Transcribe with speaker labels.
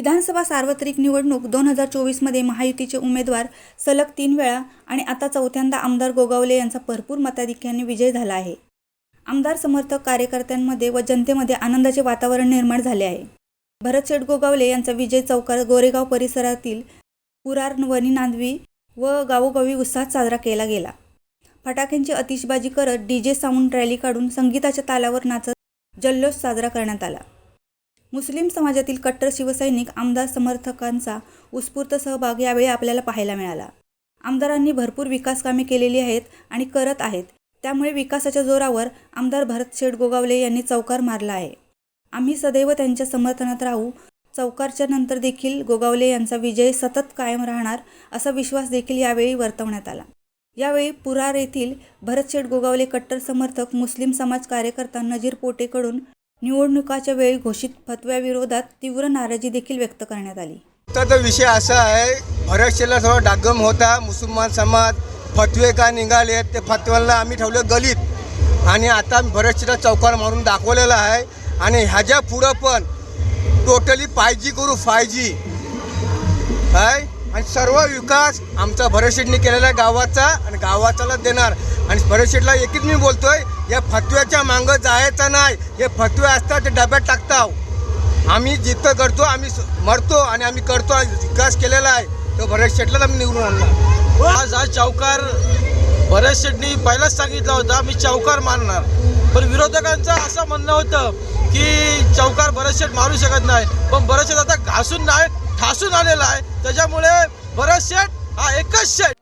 Speaker 1: विधानसभा सार्वत्रिक निवडणूक दोन हजार चोवीसमध्ये महायुतीचे उमेदवार सलग तीन वेळा आणि आता चौथ्यांदा आमदार गोगावले यांचा भरपूर मताधिक्याने विजय झाला आहे. आमदार समर्थक कार्यकर्त्यांमध्ये व जनतेमध्ये आनंदाचे वातावरण निर्माण झाले आहे. भरतशेठ गोगावले यांचा विजय चौकार गोरेगाव परिसरातील पुरार वनी नांदवी व गावोगावी उत्साहात साजरा केला गेला. फटाक्यांची अतिशबाजी करत डी जे साऊंड रॅली काढून संगीताच्या तालावर नाचत जल्लोष साजरा करण्यात आला. मुस्लिम समाजातील कट्टर शिवसैनिक आमदार समर्थकांचा उत्स्फूर्त सहभाग यावेळी आपल्याला पाहायला मिळाला. आमदारांनी भरपूर विकास कामे केलेली आहेत आणि करत आहेत. त्यामुळे विकासाच्या जोरावर आमदार भरत शेठ गोगावले यांनी चौकार मारला आहे. आम्ही सदैव त्यांच्या समर्थनात राहू. चौकारच्या नंतर देखील गोगावले यांचा विजय सतत कायम राहणार असा विश्वास देखील यावेळी वर्तवण्यात आला. यावेळी पुरार येथील भरतशेठ गोगावले कट्टर समर्थक मुस्लिम समाज कार्यकर्ता नजीर पोटेकडून निवडणुकाच्या वेळी घोषित फतव्याविरोधात तीव्र नाराजी देखील व्यक्त करण्यात आली.
Speaker 2: तर विषय असा आहे भरतशेला थोडा डागम होता मुसलमान समाज फतवे का निघाले ते फतव्याला आम्ही ठेवलं गलित. आणि आता भरतशेला चौकार मारून दाखवलेला आहे. आणि ह्याच्या पुढं पण टोटली फाय जी करू फाय जी काय आणि सर्व विकास आमचा भरतशेठने केलेला आहे गावाचा आणि गावाचाला देणार. आणि भरतशेठला एकच मी बोलतोय या फतव्याच्या मागं जायचं नाही. हे फतवे असतात ते डब्यात टाकताव. आम्ही जिथं करतो आम्ही मरतो आणि आम्ही करतो. विकास केलेला आहे. तो भरत शेटलाच आम्ही निवडून आणला
Speaker 3: आज हा चौकार बऱ्याच शेट्टी पहिलाच सांगितलं होतं आम्ही चौकार मारणार पण विरोधकांचं असं म्हणणं होतं की चौकार भरत शेठ मारू शकत नाही. पण भरत शेठ आता घासून नाही ठासून आलेला आहे. त्याच्यामुळे भरत शेठ हा एकच शेठ